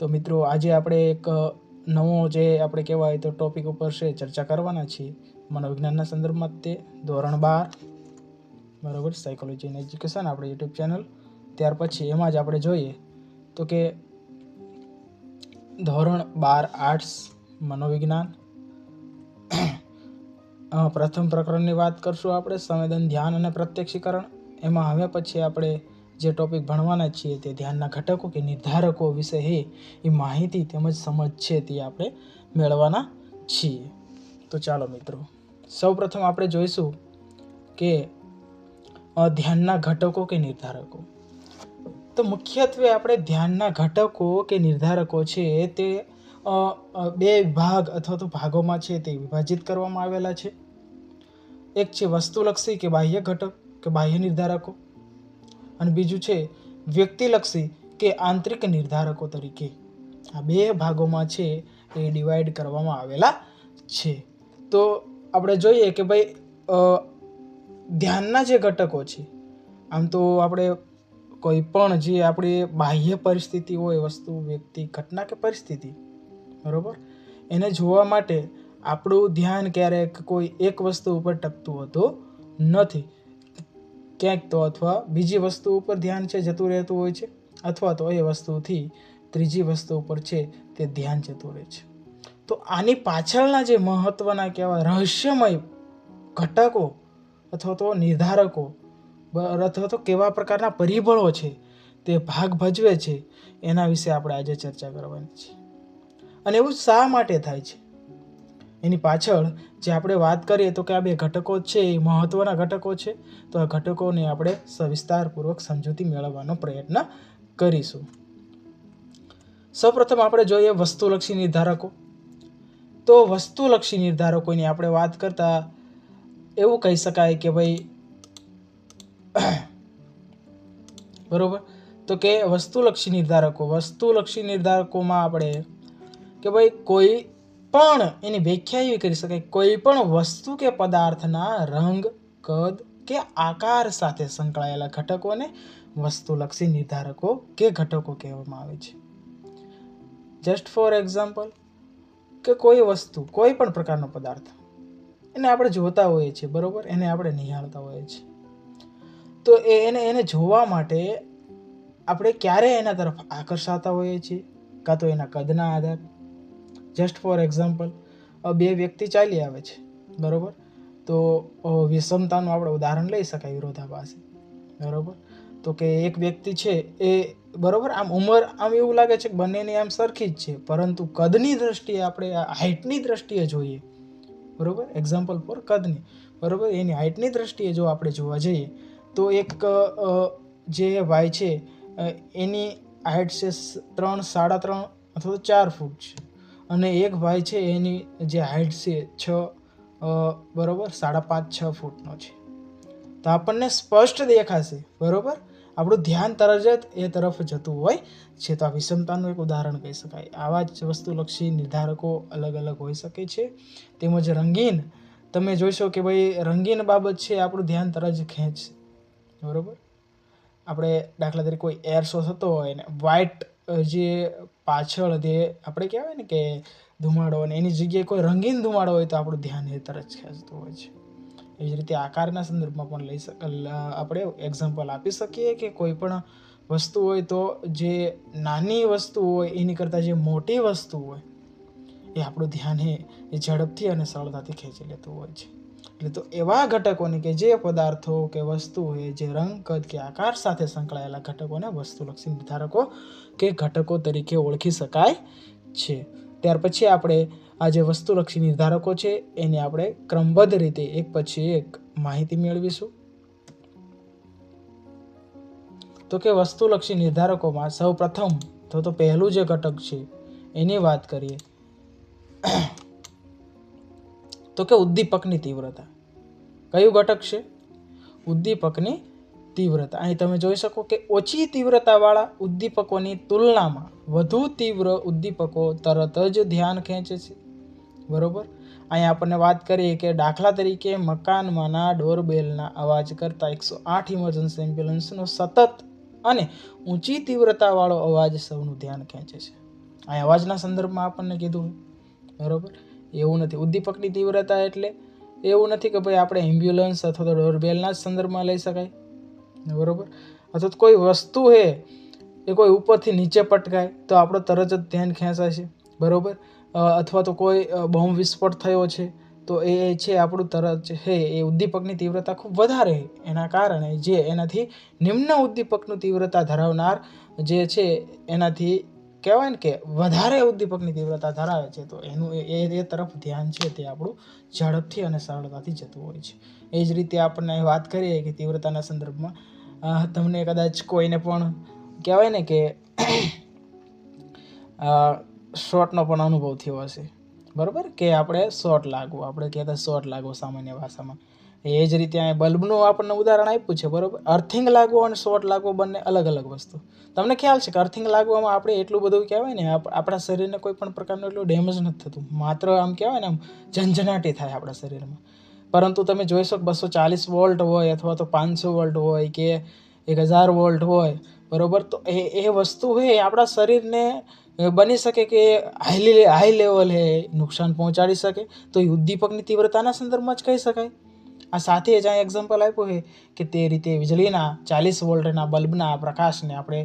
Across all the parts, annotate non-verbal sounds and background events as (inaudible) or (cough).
તો મિત્રો, આજે આપણે એક નવો જે આપણે કહેવાય તો ટોપિક ઉપર છે, ચર્ચા કરવાના છીએ. મનોવિજ્ઞાનના સંદર્ભમાં તે ધોરણ બાર, બરાબર સાયકોલોજી એન્ડ એજ્યુકેશન આપણે યુટ્યુબ ચેનલ. ત્યાર પછી એમાં જ આપણે જોઈએ તો કે ધોરણ બાર આર્ટ્સ, મનોવિજ્ઞાન. પ્રથમ પ્રકરણની વાત કરશું આપણે, સંવેદન, ધ્યાન અને પ્રત્યક્ષીકરણ. એમાં હવે પછી આપણે જે ટોપિક ભણવાના છીએ તે ધ્યાનના ઘટકો કે નિર્ધારકો વિશે હે, એ માહિતી તેમજ સમજ છે તે આપણે મેળવવાના છીએ. તો ચાલો મિત્રો, સૌપ્રથમ આપણે જોઈશું કે ધ્યાનના ઘટકો કે નિર્ધારકો. તો મુખ્યત્વે આપણે ધ્યાનના ઘટકો કે નિર્ધારકો છે તે બે ભાગ અથવા તો ભાગોમાં છે તે વિભાજિત કરવામાં આવેલા છે. એક છે વસ્તુલક્ષી કે બાહ્ય ઘટક કે બાહ્ય નિર્ધારકો. અને બીજું છે વ્યક્તિલક્ષી કે આંતરિક નિર્ધારકો તરીકે. આ બે ભાગોમાં છે એ ડિવાઈડ કરવામાં આવેલા છે. તો આપણે જોઈએ કે ભાઈ ધ્યાનના જે ઘટકો છે, આમ તો આપણે કોઈ પણ જે આપણી બાહ્ય પરિસ્થિતિ હોય, વસ્તુ, વ્યક્તિ, ઘટના કે પરિસ્થિતિ, બરાબર? એને જોવા માટે આપણું ધ્યાન ક્યારેક કોઈ એક વસ્તુ ઉપર ટકતું હોતું નથી. ક્યાંક તો અથવા બીજી વસ્તુ ઉપર ધ્યાન છે, જતું રહેતું હોય છે, અથવા તો એ વસ્તુથી ત્રીજી વસ્તુ ઉપર છે, તે ધ્યાન જતું રહે છે. તો આની પાછળના જે મહત્વના કહેવાય રહસ્યમય ઘટકો અથવા તો નિર્ધારકો અથવા તો કેવા પ્રકારના પરિબળો છે, તે ભાગ ભજવે છે, એના વિશે આપણે આજે ચર્ચા કરવાની છે. અને એવું શા માટે થાય છે? એની પાછળ જે આપણે વાત કરીએ તો કે આ બે ઘટકો છે એ મહત્વના ઘટકો છે. તો આ ઘટકોને આપણે સવિસ્તારપૂર્વક સમજૂતી મેળવવાનો પ્રયત્ન કરીશું. સૌપ્રથમ આપણે જોઈએ વસ્તુલક્ષી નિર્ધારકો. તો વસ્તુલક્ષી નિર્ધારકોની આપણે વાત કરતા એવું કહી શકાય કે ભાઈ (coughs) બરોબર? તો કે વસ્તુલક્ષી નિર્ધારકો. વસ્તુલક્ષી નિર્ધારકોમાં આપણે કે ભાઈ કોઈ પણ એની વ્યાખ્યા એવી કરી શકાય, કોઈ પણ વસ્તુ કે પદાર્થના રંગ, કદ કે આકાર સાથે સંકળાયેલા ઘટકોને વસ્તુલક્ષી નિર્ધારકો કે ઘટકો કહેવામાં આવે છે. જસ્ટ ફોર એક્ઝામ્પલ કે કોઈ વસ્તુ, કોઈ પણ પ્રકારનો પદાર્થ, એને આપણે જોતા હોઈએ છીએ, બરાબર? એને આપણે નિહાળતા હોઈએ છીએ. તો એ એને એને જોવા માટે આપણે ક્યારે એના તરફ આકર્ષાતા હોઈએ છીએ? કાં તો એના કદના આધાર જસ્ટ ફોર એક્ઝામ્પલ બે વ્યક્તિ ચાલી આવે છે, બરાબર? તો વિષમતાનું આપણે ઉદાહરણ લઈ શકાય વિરોધાભાસી, બરાબર? તો કે એક વ્યક્તિ છે એ, બરાબર? આમ ઉંમર, આમ એવું લાગે છે કે બંનેની આમ સરખી જ છે, પરંતુ કદની દ્રષ્ટિએ આપણે હાઇટની દ્રષ્ટિએ જોઈએ, બરાબર? એક્ઝામ્પલ ફોર કદની, બરોબર? એની હાઇટની દ્રષ્ટિએ જો આપણે જોવા જઈએ, તો એક જે ભાઈ છે એની હાઇટ છે ત્રણ, સાડા ત્રણ અથવા તો ચાર ફૂટ છે. અને એક ભાઈ છે, એની જે હાઇટ છે, છ બરાબર, સાડા પાંચ, છ ફૂટનો છે. તો આપણને સ્પષ્ટ દેખાશે, બરાબર? આપણું ધ્યાન તરત જ એ તરફ જતું હોય છે. તો આ વિષમતાનું એક ઉદાહરણ કહી શકાય. આવા જ વસ્તુલક્ષી નિર્ધારકો અલગ અલગ હોઈ શકે છે. તેમજ રંગીન, તમે જોઈશો કે ભાઈ રંગીન બાબત છે, આપણું ધ્યાન તરત જ ખેંચશે, બરાબર? આપણે દાખલા તરીકે કોઈ એર શો થતો હોય ને વ્હાઇટ જે પાછળ જે આપણે કહેવાય ને કે ધુમાડો અને એની જગ્યાએ કોઈ રંગીન ધુમાડો હોય તો આપણું ધ્યાન એ તરત ખેંચતું હોય છે. એવી જ રીતે આકારના સંદર્ભમાં પણ લઈ શક આપણે એક્ઝામ્પલ આપી શકીએ કે કોઈ પણ વસ્તુ હોય તો જે નાની વસ્તુ હોય, એની કરતાં જે મોટી વસ્તુ હોય, એ આપણું ધ્યાન એ એ ઝડપથી અને સરળતાથી ખેંચી લેતું હોય છે. એટલે તો એવા ઘટકોને કે જે પદાર્થો કે વસ્તુ હોય, જે રંગ, કદ કે આકાર સાથે સંકળાયેલા ઘટકોને વસ્તુલક્ષી નિર્ધારકો કે ઘટકો તરીકે ઓળખી શકાય છે. ત્યાર પછી આપણે આ જે વસ્તુલક્ષી નિર્ધારકો છે, એને આપણે ક્રમબદ્ધ રીતે એક પછી એક માહિતી મેળવીશું. તો કે વસ્તુલક્ષી નિર્ધારકોમાં સૌ પ્રથમ તો તો પહેલું જે ઘટક છે, એની વાત કરીએ. તો કે ઉદ્દીપકની તીવ્રતા. કયું ઘટક છે? ઉદ્દીપકની તીવ્રતા. અહીં તમે જોઈ શકો કે ઓછી તીવ્રતાવાળા ઉદ્દીપકોની તુલનામાં વધુ તીવ્ર ઉદ્દીપકો તરત જ ધ્યાન ખેંચે છે. બરોબર? અહીંયા આપણને વાત કરીએ કે દાખલા તરીકે મકાનમાંના ડોરબેલના અવાજ કરતાં એકસો આઠ ઇમરજન્સી એમ્બ્યુલન્સનો સતત અને ઊંચી તીવ્રતાવાળો અવાજ સૌનું ધ્યાન ખેંચે છે. અહીં અવાજના સંદર્ભમાં આપણને કીધું બરાબર? એવું નથી. ઉદ્દીપકની તીવ્રતા એટલે એવું નથી કે ભાઈ આપણે એમ્બ્યુલન્સ અથવા તો ડોરબેલના જ સંદર્ભમાં લઈ શકાય. બરાબર? અથવા તો કોઈ વસ્તુ છે એ કોઈ ઉપરથી નીચે પટકાય, તો આપણો તરત જ ધ્યાન ખેંચાશે છે. બરાબર? અથવા તો કોઈ બોમ્બ વિસ્ફોટ થયો છે, તો એ છે આપણું તરત હે, એ ઉદ્દીપકની તીવ્રતા ખૂબ વધારે એના કારણે જે એનાથી નિમ્ન ઉદ્દીપકનું તીવ્રતા ધરાવનાર જે છે, એનાથી કહેવાય ને કે વધારે ઉદ્દીપકની તીવ્રતા ધરાવે છે, તો એનું એ, એ- તરફ ધ્યાન છે તે આપણું ઝડપથી અને સરળતાથી જતું હોય છે. એ જ રીતે આપણને વાત કરીએ કે તીવ્રતાના સંદર્ભમાં તમને કદાચ કોઈને પણ કહેવાય ને કે શોર્ટનો પણ અનુભવ થયો હશે. બરાબર? કે આપણે શોર્ટ લાગવું, આપણે કહેતા શોર્ટ લાગવું સામાન્ય ભાષામાં. એ જ રીતે અહીંયા બલ્બનું આપણને ઉદાહરણ આપ્યું છે, બરાબર? અર્થિંગ લાગવું અને શોર્ટ લાગવું બંને અલગ અલગ વસ્તુ. તમને ખ્યાલ છે કે અર્થિંગ લાગવામાં આપણે એટલું બધું કહેવાય ને આપણા શરીરને કોઈ પણ પ્રકારનું એટલું ડેમેજ નથી થતું. માત્ર આમ કહેવાય ને, આમ ઝંઝનાટી થાય આપણા શરીરમાં. પરંતુ તમે જોઈ શકો બસો ચાલીસ વોલ્ટ હોય અથવા તો પાંચસો વોલ્ટ હોય કે એક હજાર વોલ્ટ હોય, બરાબર? તો એ એ વસ્તુ એ આપણા શરીરને બની શકે કે હાઈ હાઈ લેવલે નુકસાન પહોંચાડી શકે. તો એ ઉદ્દીપકની તીવ્રતાના સંદર્ભમાં જ કહી શકાય. આ સાથે જ આ એક્ઝામ્પલ આપ્યું છે કે તે રીતે વીજળીના ચાલીસ વોલ્ટના બલ્બના પ્રકાશને આપણે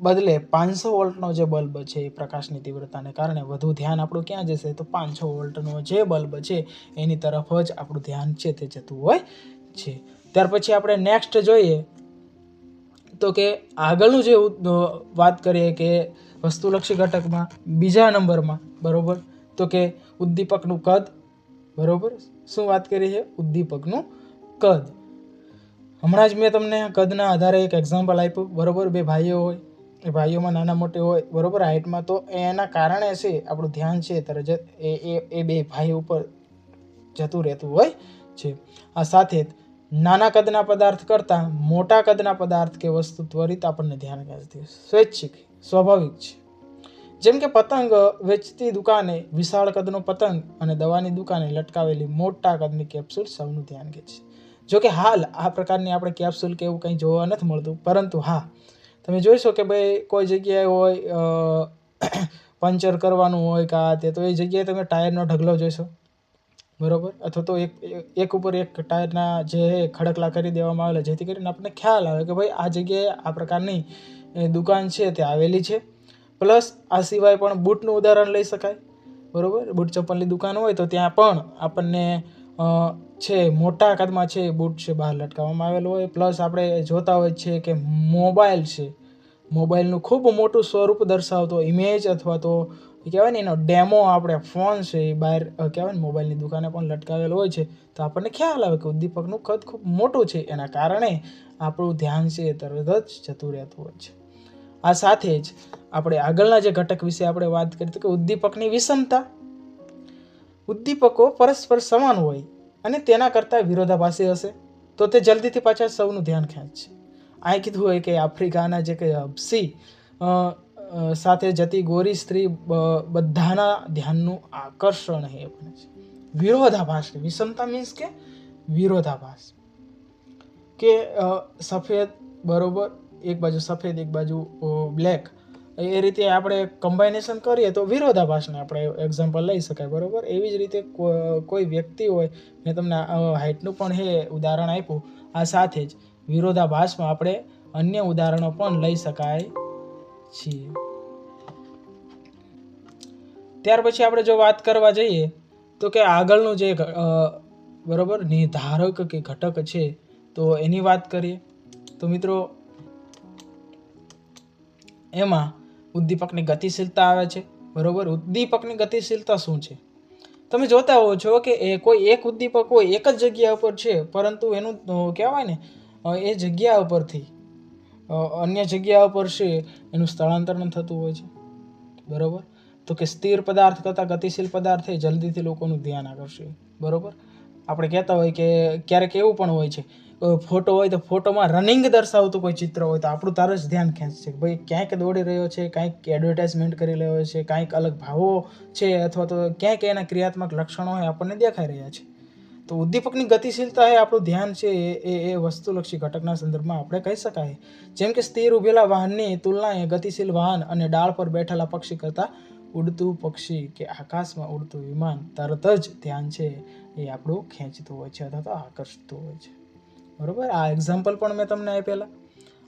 બદલે પાંચસો વોલ્ટનો જે બલ્બ છે એ પ્રકાશની તીવ્રતાને કારણે વધુ ધ્યાન આપણું ક્યાં જશે? તો પાંચસો વોલ્ટનો જે બલ્બ છે એની તરફ જ આપણું ધ્યાન છે તે જતું હોય છે. ત્યાર પછી આપણે નેક્સ્ટ જોઈએ તો કે આગળનું જે વાત કરીએ કે વસ્તુલક્ષી ઘટકમાં બીજા નંબરમાં, બરોબર? તો કે ઉદ્દીપકનું કદ, બરોબર? શું વાત કરી છે? ઉદ્દીપકનું કદ. હમણાં જ મેં તમને કદના આધારે એક એક્ઝામ્પલ આપ્યું. બરોબર? બે ભાઈઓ હોય. એ ભાઈઓમાં નાના મોટી હોય. બરોબર? હાઇટમાં તો એના કારણે છે, આપણું ધ્યાન છે તરત એ એ એ બે ભાઈ ઉપર જતું રહેતું હોય છે. આ સાથે નાના કદના પદાર્થ કરતાં મોટા કદના પદાર્થ કે વસ્તુ ત્વરિત આપણને ધ્યાન ખેંચતી. સ્વૈચ્છિક, સ્વાભાવિક છે. જેમ કે પતંગ વેચતી દુકાને વિશાળ કદનો પતંગ અને દવાની દુકાને લટકાવેલી મોટા કદની કેપ્સ્યુલ સૌનું ધ્યાન ખેંચે જો કે હાલ આ પ્રકારની આપણે કેપ્સ્યુલ કે એવું કંઈ જોવા નથી મળતું, પરંતુ હા, તમે જોઈશો કે ભાઈ કોઈ જગ્યાએ હોય પંચર કરવાનું હોય કાં તે, તો એ જગ્યાએ તમે ટાયરનો ઢગલો જોઈશો બરોબર? અથવા તો એક એક ઉપર એક ટાયરના જે ખડકલા કરી દેવામાં આવેલા, જેથી કરીને આપણને ખ્યાલ આવે કે ભાઈ આ જગ્યાએ આ પ્રકારની દુકાન છે, તે આવેલી છે. પ્લસ આ સિવાય પણ બૂટનું ઉદાહરણ લઈ શકાય. બરાબર? બૂટ ચપ્પલની દુકાન હોય તો ત્યાં પણ આપણને છે, મોટા કદમાં છે બૂટ છે બહાર લટકાવવામાં આવેલું હોય. પ્લસ આપણે જોતા હોય છે કે મોબાઈલ છે. મોબાઈલનું ખૂબ મોટું સ્વરૂપ દર્શાવતો ઇમેજ અથવા તો કહેવાય ને એનો ડેમો આપણે ફોન છે એ બહાર કહેવાય ને મોબાઈલની દુકાને પણ લટકાવેલો હોય છે. તો આપણને ખ્યાલ આવે કે ઉદ્દીપકનું કદ ખૂબ મોટું છે. એના કારણે આપણું ધ્યાન છે એ તરત જ જતું રહેતું હોય છે. આ સાથે જ આપણે આગળના જે ઘટક વિશે આપણે વાત કરી તો કે ઉદ્દીપકની વિષમતા. ઉદ્દીપકો પરસ્પર સમાન હોય અને તેના કરતાં વિરોધાભાસી હશે. તો તે જલ્દીથી પાછા સૌનું ધ્યાન ખેંચશે. આ કીધું હોય કે આફ્રિકાના જે કંઈ હબસી સાથે જતી ગોરી સ્ત્રી બધાના ધ્યાનનું આકર્ષણ એ બને છે. વિરોધાભાસ વિષમતા મીન્સ કે વિરોધાભાસ. કે સફેદ બરોબર, એક બાજુ સફેદ, એક બાજુ બ્લેક એ રીતે આપણે કમ્બાઇનેશન કરીએ તો વિરોધાભાસને આપણે એક્ઝામ્પલ લઈ શકાય, બરાબર? એવી જ રીતે કોઈ વ્યક્તિ હોય, મેં તમને હાઇટનું પણ હે ઉદાહરણ આપ્યું, આ સાથે જ વિરોધાભાસમાં આપણે અન્ય ઉદાહરણો પણ લઈ શકાય છીએ. ત્યાર પછી આપણે જો વાત કરવા જઈએ, તો કે આગળનું જે બરાબર? નિર્ધારક કે ઘટક છે, તો એની વાત કરીએ. તો મિત્રો, એમાં ઉદ્દીપકની ગતિશીલતા આવે છે. બરોબર? ઉદ્દીપકની ગતિશીલતા શું છે? તમે જોતા હોવ છો કે એ કોઈ એક ઉદ્દીપક હોય એક જ જગ્યા ઉપર છે, પરંતુ એનું કહેવાય ને એ જગ્યા ઉપરથી અન્ય જગ્યા ઉપર છે, એનું સ્થળાંતરણ થતું હોય છે. બરોબર? તો કે સ્થિર પદાર્થ કરતાં ગતિશીલ પદાર્થ એ જલ્દીથી લોકોનું ધ્યાન આકર્ષે. બરોબર? આપણે કહેતા હોય કે ક્યારેક એવું પણ હોય છે ફોટો હોય તો ફોટોમાં રનિંગ દર્શાવતું કોઈ ચિત્ર હોય તો આપણું તારું જ ધ્યાન ખેંચશે ભાઈ ક્યાંક દોડી રહ્યો છે કાંઈક એડવર્ટાઇઝમેન્ટ કરી રહ્યો છે કાંઈક અલગ ભાવો છે અથવા તો ક્યાંક એના ક્રિયાત્મક લક્ષણો હોય આપણને દેખાઈ રહ્યા છે. તો ઉદ્દીપકની ગતિશીલતા એ આપણું ધ્યાન છે, એ, એ- એ વસ્તુલક્ષી ઘટકના સંદર્ભમાં આપણે કહી શકાય. જેમ કે સ્થિર ઉભેલા વાહનની તુલનાએ ગતિશીલ વાહન અને ડાળ પર બેઠેલા પક્ષી કરતાં ઉડતું પક્ષી કે આકાશમાં ઉડતું વિમાન તરત જ ધ્યાન છે, એ આપણું ખેંચતું હોય છે અથવા તો આકર્ષતું હોય છે. બરોબર? આ એક્ઝામ્પલ પણ મેં તમને આપેલા.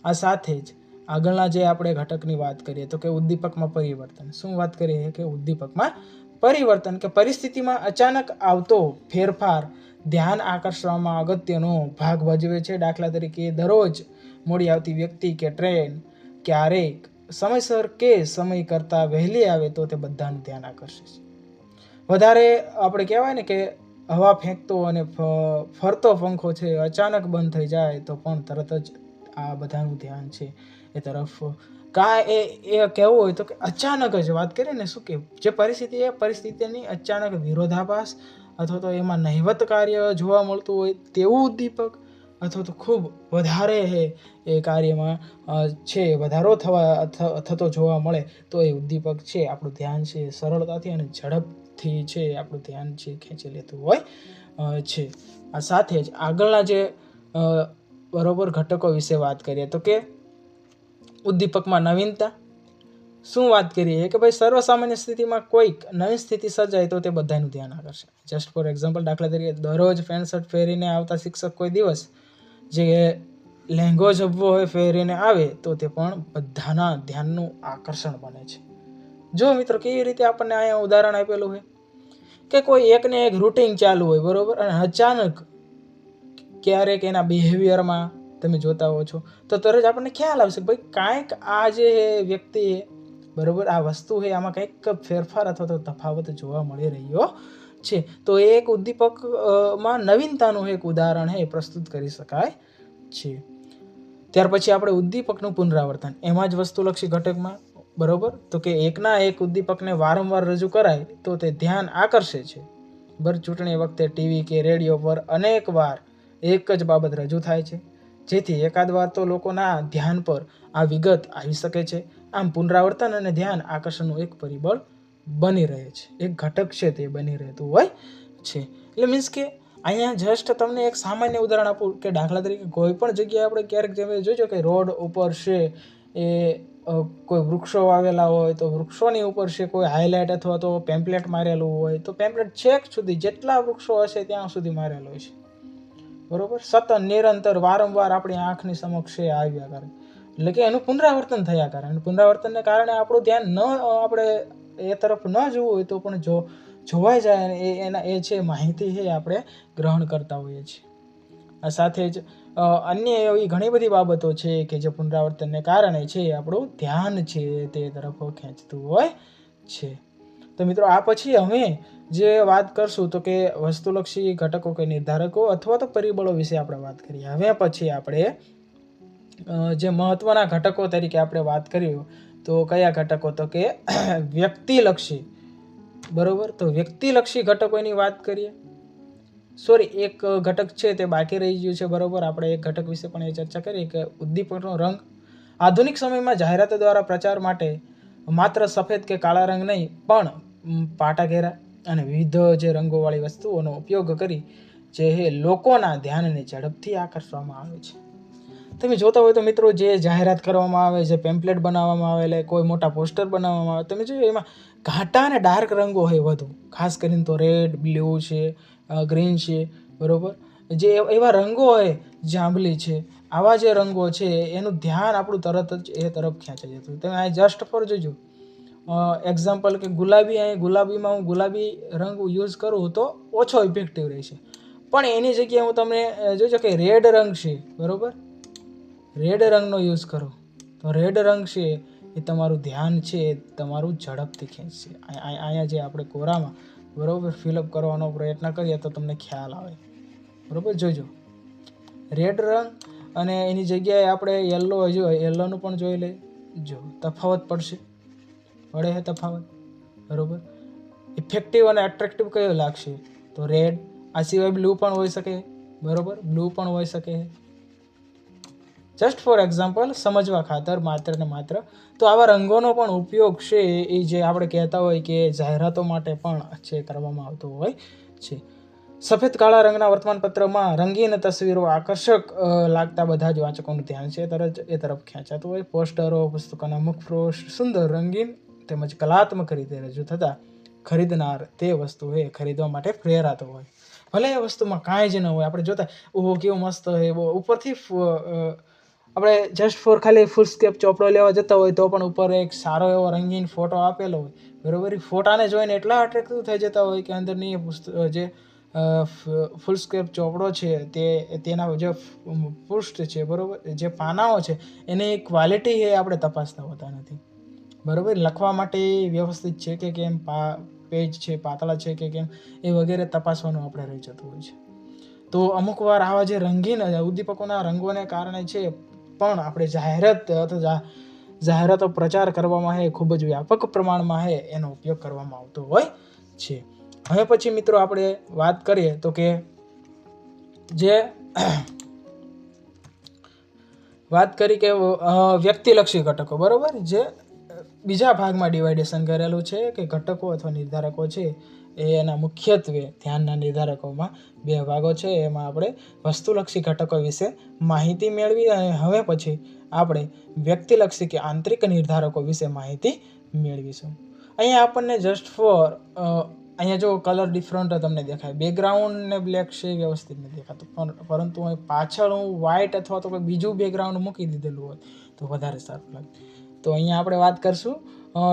આ સાથે જ આગળના જે આપણે ઘટકની વાત કરીએ તો કે ઉદ્દીપકમાં પરિવર્તન. શું વાત કરીએ કે ઉદ્દીપકમાં પરિવર્તન? કે પરિસ્થિતિમાં અચાનક આવતો ફેરફાર ધ્યાન આકર્ષવામાં અગત્યનો ભાગ ભજવે છે. દાખલા તરીકે દરરોજ મોડી આવતી વ્યક્તિ કે ટ્રેન ક્યારેક સમયસર કે સમય કરતાં વહેલી આવે તો તે બધાનું ધ્યાન આકર્ષે છે. વધારે આપણે કહેવાય ને કે હવા ફેંકતો અને ફરતો પંખો છે, અચાનક બંધ થઈ જાય તો પણ તરત જ આ બધાનું ધ્યાન છે એ તરફ. કા એ એ કહેવું હોય તો કે અચાનક જ વાત કરીએ ને શું કે જે પરિસ્થિતિ એ પરિસ્થિતિની અચાનક વિરોધાભાસ અથવા તો એમાં નહિવત કાર્ય જોવા મળતું હોય તેવું ઉદ્દીપક અથવા તો ખૂબ વધારે એ કાર્યમાં છે, વધારો થવા થતો જોવા મળે તો એ ઉદ્દીપક છે. આપણું ધ્યાન છે સરળતાથી અને ઝડપથી છે આપણું ધ્યાન છે ખેંચી લેતું હોય છે. આ સાથે જ આગળના જે બરોબર ઘટકો વિશે વાત કરીએ તો કે ઉદ્દીપકમાં નવીનતા. શું વાત કરીએ કે ભાઈ સર્વસામાન્ય સ્થિતિમાં કોઈક નવી સ્થિતિ સર્જાય તો તે બધાનું ધ્યાન આકર્ષે. જસ્ટ ફોર એક્ઝામ્પલ દાખલા તરીકે દરરોજ પેન્ટ શર્ટ પહેરીને આવતા શિક્ષક કોઈ દિવસ જે લહેંગો જબવો હોય પહેરીને આવે તો તે પણ બધાના ધ્યાનનું આકર્ષણ બને છે. જો મિત્રો કેવી રીતે આપણને અહીંયા ઉદાહરણ આપેલું હોય? કે કોઈ એકને એક રૂટિન ચાલુ હોય, બરાબર? અને અચાનક ક્યારેક એના બિહેવિયરમાં તમે જોતા હો છો, તો તરત આપણને ખ્યાલ આવશે ભાઈ કાંઈક આ જે વ્યક્તિ બરાબર? આ વસ્તુ છે, આમાં કંઈક ફેરફાર અથવા તો તફાવત જોવા મળી રહ્યો છે. તો એ એક ઉદ્દીપકમાં નવીનતાનું એક ઉદાહરણ છે, એ પ્રસ્તુત કરી શકાય છે. ત્યાર પછી આપણે ઉદ્દીપકનું પુનરાવર્તન. એમાં જ વસ્તુલક્ષી ઘટકમાં બરોબર? તો કે એકના એક ઉદ્દીપકને વારંવાર રજૂ કરાય તો તે ધ્યાન આકર્ષે છે. બર ચૂંટણી વખતે ટીવી કે રેડિયો પર અનેક વાર એક જ બાબત રજૂ થાય છે. જેથી એકાદ વાર તો લોકોના ધ્યાન પર આ વિગત આવી શકે છે. આમ પુનરાવર્તન અને ધ્યાન આકર્ષણનું એક પરિબળ બની રહે છે. એક ઘટક છે તે બની રહેતું હોય છે. એટલે મીન્સ કે અહીંયા જસ્ટ તમને એક સામાન્ય ઉદાહરણ આપું કે દાખલા તરીકે કોઈ પણ જગ્યાએ આપણે ક્યારેક તમે જોજો કે રોડ ઉપર છે એ કોઈ વૃક્ષો વાવેલા હોય તો વૃક્ષોની ઉપર છે, કોઈ હાઇલાઇટ અથવા તો પેમ્પલેટ મારેલું હોય તો પેમ્પલેટ છેક સુધી જેટલા વૃક્ષો હશે ત્યાં સુધી મારેલો છે. બરોબર? સતત, નિરંતર, વારંવાર આપણી આંખની સમક્ષ એ આવ્યા કરે. એટલે કે એનું પુનરાવર્તન થયા કરે. અને પુનરાવર્તનને કારણે આપણું ધ્યાન ન આપણે એ તરફ ન જવું હોય તો પણ જો, જોવાઈ જાય એ, એના, એ છે માહિતી છે આપણે ગ્રહણ કરતા હોઈએ છીએ. આ સાથે જ અન્ય એવી ઘણી બધી બાબતો છે કે જે પુનરાવર્તનને કારણે છે આપણું ધ્યાન છે તે તરફ ખેંચતું હોય છે. તો મિત્રો, આ પછી અમે જે વાત કરશું તો કે વસ્તુલક્ષી ઘટકો કે નિર્ધારકો અથવા તો પરિબળો વિશે આપણે વાત કરીએ. હવે પછી આપણે જે મહત્વના ઘટકો તરીકે આપણે વાત કરીએ, તો કયા ઘટકો? તો કે વ્યક્તિલક્ષી. બરોબર? તો વ્યક્તિલક્ષી ઘટકોની વાત કરીએ. સોરી, એક ઘટક છે તે બાકી રહી ગયું છે, બરોબર. આપણે એક ઘટક વિશે પણ એ ચર્ચા કરી કે ઉદ્દીપકનો રંગ આધુનિક સમયમાં જાહેરાતો દ્વારા પ્રચાર માટે માત્ર સફેદ કે કાળા રંગ નહીં, પણ પાટા ઘેરા અને વિવિધ જે રંગોવાળી વસ્તુઓનો ઉપયોગ કરી જે લોકોના ધ્યાનને ઝડપથી આકર્ષવામાં આવે છે. તમે જોતા હોય તો મિત્રો, જે જાહેરાત કરવામાં આવે, જે પેમ્પલેટ બનાવવામાં આવે એટલે કોઈ મોટા પોસ્ટર બનાવવામાં આવે, તમે જોયું એમાં ઘાટા અને ડાર્ક રંગો હોય વધુ. ખાસ કરીને તો રેડ બ્લુ છે ગ્રીન છે, બરોબર? જે એવા રંગો હોય, જાંબલી છે, આવા જે રંગો છે, એનું ધ્યાન આપણું તરત જ એ તરફ ખેંચાઈ જતું. તમે આ જસ્ટ પર જોજો. એક્ઝામ્પલ કે ગુલાબી અહીં, ગુલાબીમાં હું ગુલાબી રંગ યુઝ કરું તો ઓછો ઇફેક્ટિવ રહેશે. પણ એની જગ્યાએ હું તમને જોજો કે રેડ રંગ છે, બરાબર? રેડ રંગનો યુઝ કરો. તો રેડ રંગ છે, એ તમારું ધ્યાન છે તમારું ઝડપથી ખેંચશે. અહીંયા જે આપણે કોરામાં બરોબર? ફિલઅપ કરવાનો પ્રયત્ન કરીએ તો તમને ખ્યાલ આવે. બરાબર? જોજો. રેડ રંગ અને એની જગ્યાએ આપણે યલો હજુ યલોનું પણ જોઈ લે જો, તફાવત પડશે. પડે છે તફાવત. બરાબર? ઇફેક્ટિવ અને એટ્રેક્ટિવ કયો લાગશે? તો રેડ આ સિવાય બ્લુ પણ હોઈ શકે. બરાબર? બ્લુ પણ હોઈ શકે. જસ્ટ ફોર એક્ઝામ્પલ સમજવા ખાતર માત્ર ને માત્ર. તો આવા રંગોનો પણ ઉપયોગ છે એ જે આપણે કહેતા હોય કે જાહેરાતો માટે પણ છે, કરવામાં આવતો હોય છે. સફેદ કાળા રંગના વર્તમાનપત્રમાં રંગીન તસવીરો આકર્ષક લાગતા બધા જ વાંચકોનું ધ્યાન છે. તરત એ તરફ ખેંચાતું હોય. પોસ્ટરો, પુસ્તકોના મુખફ્રોશ સુંદર રંગીન તેમજ કલાત્મક રીતે રજૂ થતા ખરીદનાર તે વસ્તુ એ ખરીદવા માટે પ્રેરાતો હોય. ભલે એ વસ્તુમાં કાંઈ જ ન હોય. આપણે જોતા, ઓહો, કેવું મસ્ત હોય ઉપરથી આપણે જસ્ટ ફોર ખાલી ફૂલ સ્કેપ ચોપડો લેવા જતા હોય તો પણ ઉપર એક સારો એવો રંગીન ફોટો આપેલો હોય. બરોબર? ફોટાને જોઈને એટલા અટ્રેક્ટિવ થઈ જતા હોય કે અંદરની જે ફૂલ સ્કેપ ચોપડો છે તે, તેના જે પૃષ્ઠ છે, બરોબર? જે પાનાઓ છે, એની ક્વોલિટી એ આપણે તપાસતા હોતા નથી. બરાબર? લખવા માટે વ્યવસ્થિત છે કે કેમ પા પેજ છે, પાતળા છે કે કેમ, એ વગેરે તપાસવાનું આપણે રહી જતું હોય છે. તો અમુક વાર આવા જે રંગીન ઉદ્દીપકોના રંગોને કારણે છે પણ આપણે જાહેરાત અથવા જાહેરાતો પ્રચાર કરવામાં હે, ખૂબ જ વ્યાપક પ્રમાણમાં હે, એનો ઉપયોગ કરવામાં આવતો હોય છે. હવે પછી મિત્રો આપણે વાત કરીએ તો કે જે (coughs) વાત કરી કે વ્યક્તિલક્ષી ઘટકો, બરાબર? જે બીજા ભાગમાં ડિવાઇડેશન કરેલું છે કે ઘટકો અથવા નિર્ધારકો છે એ એના મુખ્યત્વે ધ્યાનના નિર્ધારકોમાં બે ભાગો છે. એમાં આપણે વસ્તુલક્ષી ઘટકો વિશે માહિતી મેળવી અને હવે પછી આપણે વ્યક્તિલક્ષી કે આંતરિક નિર્ધારકો વિશે માહિતી મેળવીશું. અહીંયા આપણને જસ્ટ ફોર અહીંયા જો કલર ડિફરન્ટ તમને દેખાય. બેકગ્રાઉન્ડ ને બ્લેક છે વ્યવસ્થિત નથી દેખાતું. પરંતુ પાછળ હું વ્હાઇટ અથવા તો કોઈ બીજું બેકગ્રાઉન્ડ મૂકી દીધેલું હોય તો વધારે સારું લાગે. તો અહીંયા આપણે વાત કરશું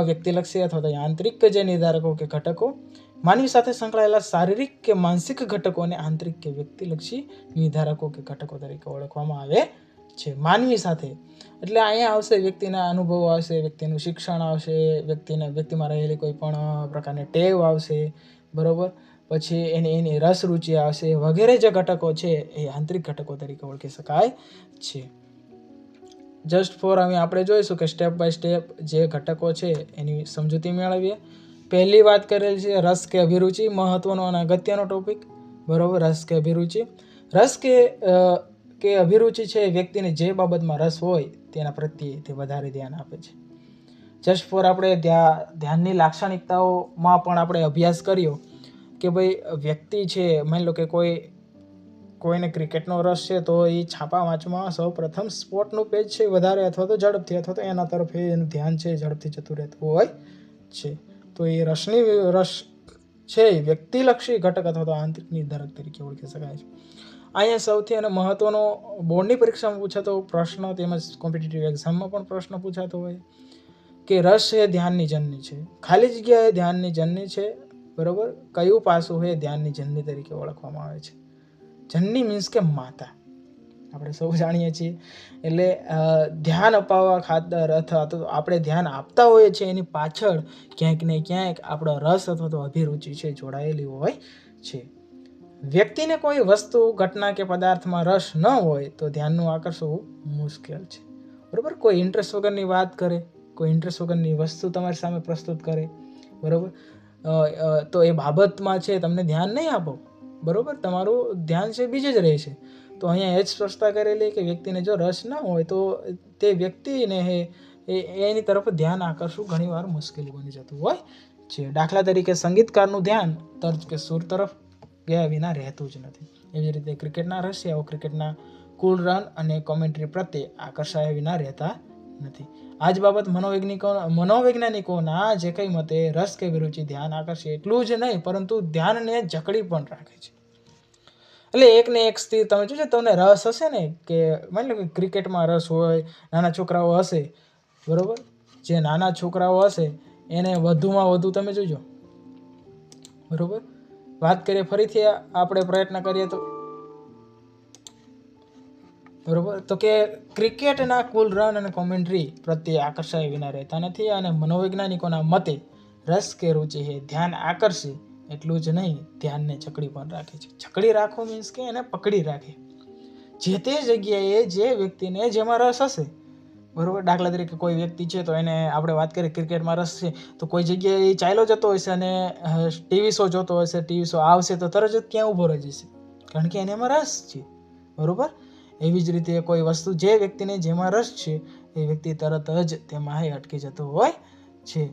વ્યક્તિલક્ષી અથવા તો યાંત્રિક જે નિર્ધારકો કે ઘટકો માનવી સાથે સંકળાયેલા શારીરિક કે માનસિક ઘટકોને આંતરિક કે વ્યક્તિલક્ષી નિર્ધારકો કે ઘટકો તરીકે ઓળખવામાં આવે છે. માનવી સાથે, એટલે અહીંયા આવશે, વ્યક્તિના અનુભવો આવશે, વ્યક્તિનું શિક્ષણ આવશે, વ્યક્તિને, વ્યક્તિમાં રહેલી કોઈ પણ પ્રકારની ટેવ આવશે, બરાબર? પછી એની એની રસ, રુચિ આવશે, વગેરે જે ઘટકો છે એ આંતરિક ઘટકો તરીકે ઓળખી શકાય છે. જસ્ટ ફોર હવે આપણે જોઈશું કે સ્ટેપ બાય સ્ટેપ જે ઘટકો છે એની સમજૂતી મેળવીએ. પહેલી વાત કરેલી છે રસ કે અભિરુચિ, મહત્વનો અને અગત્યનો ટોપિક બરાબર? રસ કે અભિરુચિ. રસ કે કે અભિરુચિ છે વ્યક્તિને જે બાબતમાં રસ હોય તેના પ્રત્યે તે વધારે ધ્યાન આપે છે. જસ્ટ ફોર આપણે ધ્યાનની લાક્ષણિકતાઓમાં પણ આપણે અભ્યાસ કર્યો કે ભાઈ વ્યક્તિ છે, માની લો કે કોઈ, કોઈને ક્રિકેટનો રસ છે તો એ છાપા વાંચવામાં સૌ પ્રથમ સ્પોર્ટનું પેજ છે વધારે અથવા તો ઝડપથી અથવા તો એના તરફ એનું ધ્યાન છે ઝડપથી જતું રહેતું હોય છે. તો એ રસની રસ છે વ્યક્તિલક્ષી ઘટક અથવા તો આંતરિક નિર્ધારક તરીકે ઓળખી શકાય છે. અહીંયા સૌથી અને મહત્ત્વનો બોર્ડની પરીક્ષામાં પૂછાતો પ્રશ્ન તેમજ કોમ્પિટિટિવ એક્ઝામમાં પણ પ્રશ્ન પૂછાતો હોય. કે રસ એ ધ્યાનની જનની છે. ખાલી જગ્યા એ ધ્યાનની જનની છે, બરોબર? કયું પાસું એ ધ્યાનની જનની તરીકે ઓળખવામાં આવે છે? જનની મીન્સ કે માતા. આપણે સૌ જાણીએ છીએ. એટલે ધ્યાન અપાવવા ખાતર અથવા તો આપણે ધ્યાન આપતા હોઈએ છીએ, એની પાછળ ક્યાંક ને ક્યાંક આપણો રસ અથવા તો અભિરુચિ છે જોડાયેલી હોય છે. વ્યક્તિને કોઈ વસ્તુ, ઘટના કે પદાર્થમાં રસ ન હોય તો ધ્યાનનું આકર્ષવું મુશ્કેલ છે. બરાબર? કોઈ ઇન્ટરેસ્ટ વગરની વાત કરે, કોઈ ઇન્ટરેસ્ટ વગરની વસ્તુ તમારી સામે પ્રસ્તુત કરે, બરોબર? તો એ બાબતમાં છે, તમને ધ્યાન નહીં આપો. બરાબર? તમારું ધ્યાન છે, બીજે જ રહે છે. તો અહીંયા એ જ સ્પષ્ટતા કરેલી કે વ્યક્તિને જો રસ ન હોય તો તે વ્યક્તિને એ એની તરફ ધ્યાન આકર્ષવું ઘણીવાર મુશ્કેલી બની જતું હોય છે. દાખલા તરીકે સંગીતકારનું ધ્યાન તર્જ કે સુર તરફ ગયા વિના રહેતું જ નથી. એવી રીતે ક્રિકેટના રશિયાઓ ક્રિકેટના કુલ રન અને કોમેન્ટ્રી પ્રત્યે આકર્ષાયા વિના રહેતા નથી. આ જ બાબત મનોવૈજ્ઞાનિકો, મનોવૈજ્ઞાનિકોના જે કંઈ મતે રસ કે વિરુચિ ધ્યાન આકર્ષે એટલું જ નહીં, પરંતુ ધ્યાનને જકડી પણ રાખે છે. એટલે એકને એક સ્થિર તમે જોજો, તમને રસ હશે ને કે, માની લો કે ક્રિકેટમાં રસ હોય, નાના છોકરાઓ હશે, બરાબર? જે નાના છોકરાઓ હશે, એને વધુમાં વધુ તમે જોજો. બરાબર? વાત કરીએ ફરીથી આપણે પ્રયત્ન કરીએ તો. બરોબર? તો કે ક્રિકેટના કુલ રન અને કોમેન્ટ્રી પ્રત્યે આકર્ષાય વિના રહેતા નથી અને મનોવૈજ્ઞાનિકોના મતે રસ કે રુચિ એ ધ્યાન આકર્ષે એટલું જ નહીં, ધ્યાનને જકડી પણ રાખે છે. જકડી રાખો મીન્સ કે એને પકડી રાખે. જે તે જગ્યાએ જે વ્યક્તિને જેમાં રસ હશે, બરાબર? દાખલા તરીકે કોઈ વ્યક્તિ છે તો એને આપણે વાત કરીએ ક્રિકેટમાં રસ છે, તો કોઈ જગ્યાએ ચાલ્યો જતો હશે અને ટીવી શો જોતો હશે ટીવી શો આવશે તો તરત જ ક્યાં ઊભો રહી જશે. કારણ કે એને એમાં રસ છે, બરાબર? એવી જ રીતે કોઈ વસ્તુ જે વ્યક્તિને જેમાં રસ છે, એ વ્યક્તિ તરત જ તેમાં અટકી જતો હોય છે.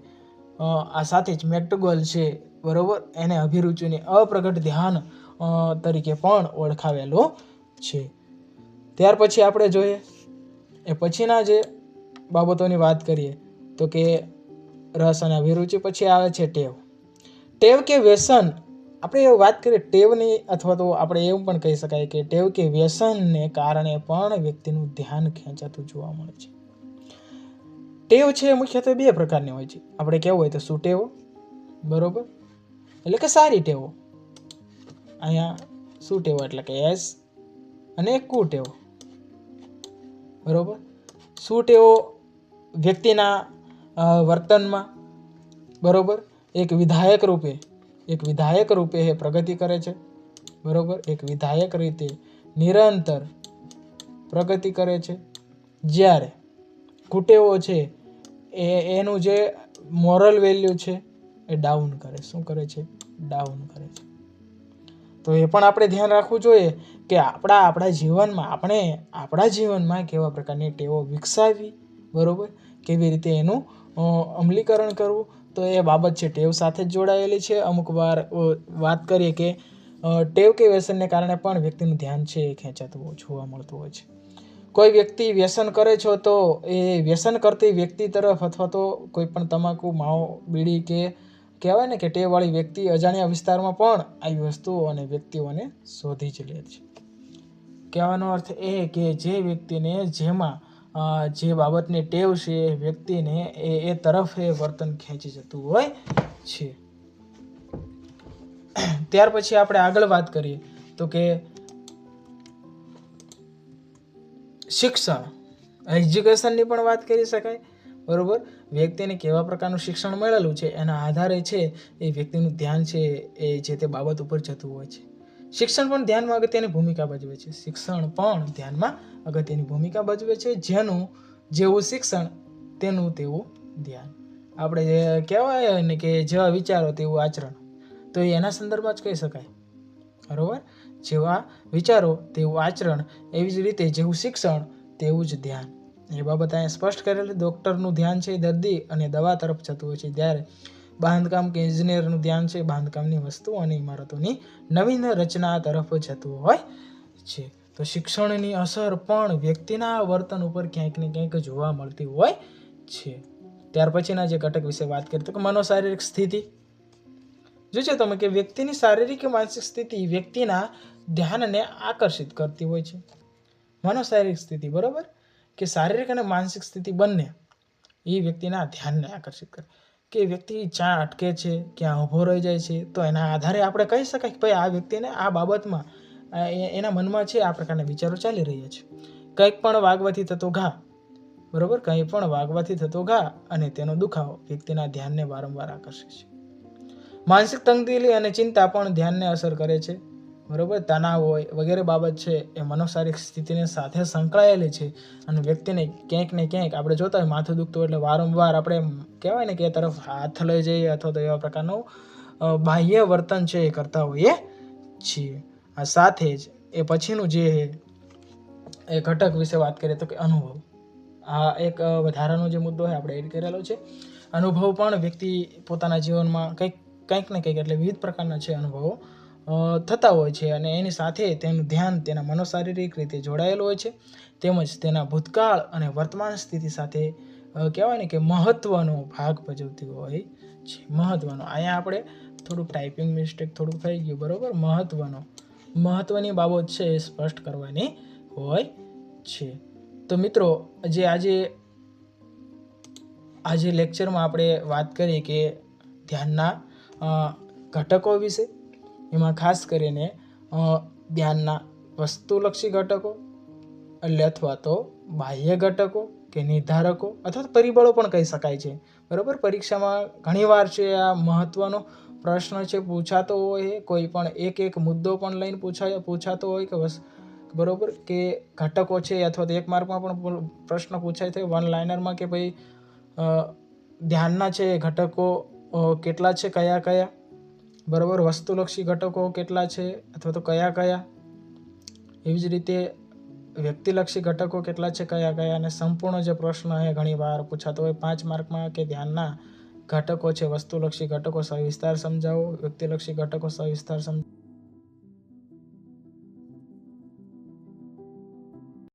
આ સાથે જ મેક્ટગોલ છે બરોબર? એને અભિરુચિની અપ્રગટ ધ્યાન તરીકે પણ ઓળખાવેલો છે. ત્યાર પછી આપણે જોઈએ, એ પછીના જે બાબતોની વાત કરીએ, તો કે રસ અને અભિરુચિ પછી આવે છે ટેવ. ટેવ કે વ્યસન, આપણે વાત કરીએ ટેવની, અથવા તો આપણે એવું પણ કહી શકાય કે ટેવ કે વ્યસનને કારણે પણ વ્યક્તિનું ધ્યાન ખેંચાતું જોવા મળે છે. ટેવ છે મુખ્યત્વે બે પ્રકારની હોય છે. આપણે કેવું હોય તો સુટેવો બરોબર? એટલે કે સારી ટેવો. અહીંયા શું ટેવો? એટલે કે એસ અને કુટેવો શું ટેવો વ્યક્તિના વર્તનમાં? બરાબર? એક વિધાયક રૂપે, એક વિધાયક રૂપે એ પ્રગતિ કરે છે. બરાબર? એક વિધાયક રીતે નિરંતર પ્રગતિ કરે છે. જ્યારે કુટેવો છે, એ, એનું જે મોરલ વેલ્યુ છે એ ડાઉન કરે. શું કરે છે? ડાઉન કરે છે. તો એ પણ આપણે ધ્યાન રાખવું જોઈએ કે આપણા આપણા જીવનમાં આપણે, આપણા જીવનમાં કેવા પ્રકારની ટેવો વિકસાવી, બરાબર? કેવી રીતે એનું અમલીકરણ કરવું? તો એ બાબત છે, ટેવ સાથે જ જોડાયેલી છે. અમુક વાર વાત કરીએ કે ટેવ કે વ્યસનને કારણે પણ વ્યક્તિનું ધ્યાન છે એ ખેંચાતું, જોવા મળતું હોય છે. કોઈ વ્યક્તિ વ્યસન કરે છો તો એ વ્યસન કરતી વ્યક્તિ તરફ અથવા તો કોઈ પણ તમાકુ, માવો, બીડી કે કહેવાય ને કે ટેવવાળી વ્યક્તિ અજાણ્યા વિસ્તારમાં પણ આવી વસ્તુઓ અને વ્યક્તિઓને શોધી જ લે છે. કહેવાનો અર્થ એ કે જે વ્યક્તિને જેમાં જે બાબતની ટેવ છે, એ વ્યક્તિને એ એ તરફ એ વર્તન ખેંચી જતું હોય છે. ત્યાર પછી આપણે આગળ વાત કરીએ તો કે શિક્ષણ. એજ્યુકેશનની પણ વાત કરી શકાય. બરોબર? વ્યક્તિને કેવા પ્રકારનું શિક્ષણ મળેલું છે એના આધારે છે એ વ્યક્તિનું ધ્યાન છે એ જે તે બાબત ઉપર જતું હોય છે. શિક્ષણ પણ ધ્યાનમાં અગત્યની ભૂમિકા ભજવે છે. શિક્ષણ પણ ધ્યાનમાં અગત્યની ભૂમિકા ભજવે છે જેનું, જેવું શિક્ષણ, તેનું તેવું ધ્યાન. આપણે કહેવાય ને કે જેવા વિચારો તેવું આચરણ. તો એ એના સંદર્ભમાં જ કહી શકાય. બરાબર? જેવા વિચારો તેવું આચરણ, એવી જ રીતે જેવું શિક્ષણ, તેવું જ ધ્યાન. એ બાબત અહીંયા સ્પષ્ટ કરેલી. ડૉક્ટરનું ધ્યાન છે દર્દી અને દવા તરફ જતું હોય છે. જ્યારે બાંધકામ કે ઇજનેરનું ધ્યાન છે બાંધકામની વસ્તુઓ અને ઇમારતોની નવીન રચના તરફ જતું હોય છે. તો શિક્ષણની અસર પણ વ્યક્તિના વર્તન ઉપર ક્યાંક ને ક્યાંક જોવા મળતી હોય છે. ત્યાર પછીના જે ઘટક વિશે વાત કરીએ તો કે મનોશારીરિક સ્થિતિ. જોજો તમે કે વ્યક્તિની શારીરિક કે માનસિક સ્થિતિ વ્યક્તિના ધ્યાનને આકર્ષિત કરતી હોય છે. મનોશારીરિક સ્થિતિ, બરોબર? કે શારીરિક અને માનસિક સ્થિતિ બંને એ વ્યક્તિના ધ્યાનને આકર્ષિત કરે. કે વ્યક્તિ જ્યાં અટકે છે, ક્યાં ઊભો રહી જાય છે, તો એના આધારે આપણે કહી શકાય કે ભાઈ આ વ્યક્તિને આ બાબતમાં એના મનમાં છે, આ પ્રકારના વિચારો ચાલી રહ્યા છે. કંઈક પણ વાગવાથી થતો ઘા, બરોબર? કંઈ પણ વાગવાથી થતો ઘા અને તેનો દુખાવો વ્યક્તિના ધ્યાનને વારંવાર આકર્ષે છે. માનસિક તંગદિલી અને ચિંતા પણ ધ્યાનને અસર કરે છે. બરોબર? તણાવ હોય, વગેરે બાબત છે, એ મનોશારીરિક સ્થિતિને સાથે સંકળાયેલી છે અને વ્યક્તિને ક્યાંક ને ક્યાંક આપણે જોતા હોય માથું દુખતું એટલે વારંવાર આપણે કહેવાય ને કે એ તરફ હાથ લઈ જઈએ અથવા તો એવા પ્રકારનું બાહ્ય વર્તન છે એ કરતા હોઈએ છીએ. આ સાથે જ એ પછીનું જે એ ઘટક વિશે વાત કરીએ તો કે અનુભવ. આ એક વધારાનો જે મુદ્દો છે, આપણે એડ કરેલો છે. અનુભવ પણ વ્યક્તિ પોતાના જીવનમાં કંઈક કંઈક ને કંઈક એટલે વિવિધ પ્રકારના છે અનુભવો. થતા હોય છે અને એની સાથે તેનું ધ્યાન તેના મનોશારીરિક રીતે જોડાયેલું હોય છે. તેમજ તેના ભૂતકાળ અને વર્તમાન સ્થિતિ સાથે કહેવાય ને કે મહત્ત્વનો ભાગ ભજવતી હોય છે. મહત્ત્વનો અહીંયા આપણે થોડુંક ટાઈપિંગ મિસ્ટેક થોડુંક થઈ ગયું, બરાબર? મહત્ત્વનો મહત્ત્વની બાબત છે એ સ્પષ્ટ કરવાની હોય છે. તો મિત્રો, જે આજે આજે લેક્ચરમાં આપણે વાત કરી કે ધ્યાનના ઘટકો વિશે એમાં ખાસ કરીને ધ્યાનના વસ્તુલક્ષી ઘટકો એટલે અથવા તો બાહ્ય ઘટકો કે નિર્ધારકો અથવા તો પરિબળો પણ કહી શકાય છે. બરાબર? પરીક્ષામાં ઘણીવાર છે આ મહત્ત્વનો પ્રશ્ન છે, પૂછાતો હોય કોઈ પણ એક એક મુદ્દો પણ લઈને પૂછાય, પૂછાતો હોય કે બરાબર? કે ઘટકો છે અથવા તો એક માર્કમાં પણ પ્રશ્ન પૂછાય છે વન લાઇનરમાં કે ભાઈ ધ્યાનના છે ઘટકો કેટલા છે, કયા કયા? બરોબર, વસ્તુલક્ષી ઘટકો કેટલા છે અથવા તો કયા કયા? એવી જ રીતે વ્યક્તિલક્ષી ઘટકો કેટલા છે, કયા કયા? અને સંપૂર્ણ જે પ્રશ્ન એ ઘણી વાર પૂછાતો હોય, પાંચ માર્કમાં કે ધ્યાનના ઘટકો છે, વસ્તુલક્ષી ઘટકો સવિસ્તાર સમજાવો, વ્યક્તિલક્ષી ઘટકો સવિસ્તાર સમજાવો.